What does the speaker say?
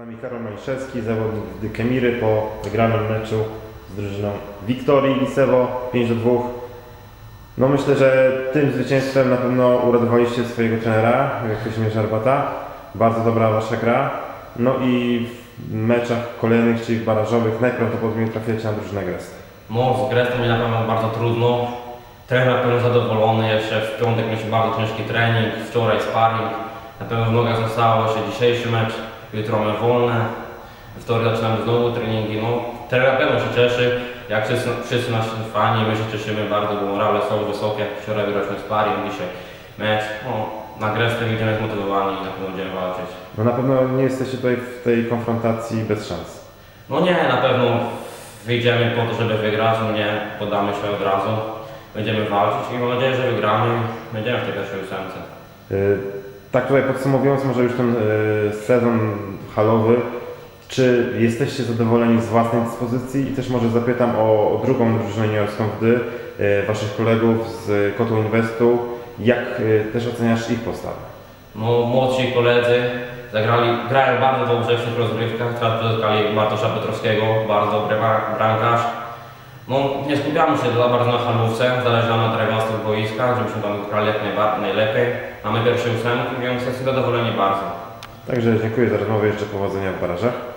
nami Karol Maliszewski, zawodnik Dykemiry po wygranym meczu z drużyną Wiktorii Lisewo 5 do 2. No myślę, że tym zwycięstwem na pewno uradowaliście swojego trenera, Kazimierza Żarbata. Bardzo dobra wasza gra. No i w meczach kolejnych, czyli w barażowych, najprawdopodobniej trafiacie na drużynę Gresty. No, z Grestem mi na pewno bardzo trudno. Trener na pewno zadowolony, jeszcze w piątek mieliśmy bardzo ciężki trening, wczoraj sparring. Na pewno w nogach zostało jeszcze dzisiejszy mecz, jutro mamy wolne. Wtorek zaczynamy znowu treningi. No, na pewno się cieszy, jak wszyscy, wszyscy nasi fani, my się cieszymy bardzo, bo morale są wysokie. Wczoraj wygraliśmy sparring, dzisiaj mecz. No, na Grestem idziemy zmotywowani i na pewno będziemy walczyć. No na pewno nie jesteście tutaj w tej konfrontacji bez szans. No nie, na pewno wyjdziemy po to, żeby wygrać, no nie poddamy się od razu. Będziemy walczyć i mam nadzieję, że wygramy będziemy w tej pierwszej ósemce. Y, Tak tutaj podsumowując może już ten y, sezon halowy, czy jesteście zadowoleni z własnej dyspozycji i też może zapytam o, drugą drużynę juniorską wdy, y, waszych kolegów z Kotu Inwestu, jak y, też oceniasz ich postawę? No młodsi koledzy zagrali, grają bardzo dobrze w tych rozgrywkach, teraz pozyskali Bartosza Petrowskiego, bardzo dobry bra- bramkarz. No nie skupiamy się za bardzo na halówce, zależy nam trawniastych boiskach, żebyśmy tam grali jak najba- najlepiej. Mamy pierwsze ósemki, więc jesteśmy zadowoleni bardzo. Także dziękuję za rozmowę, jeszcze powodzenia w barażach.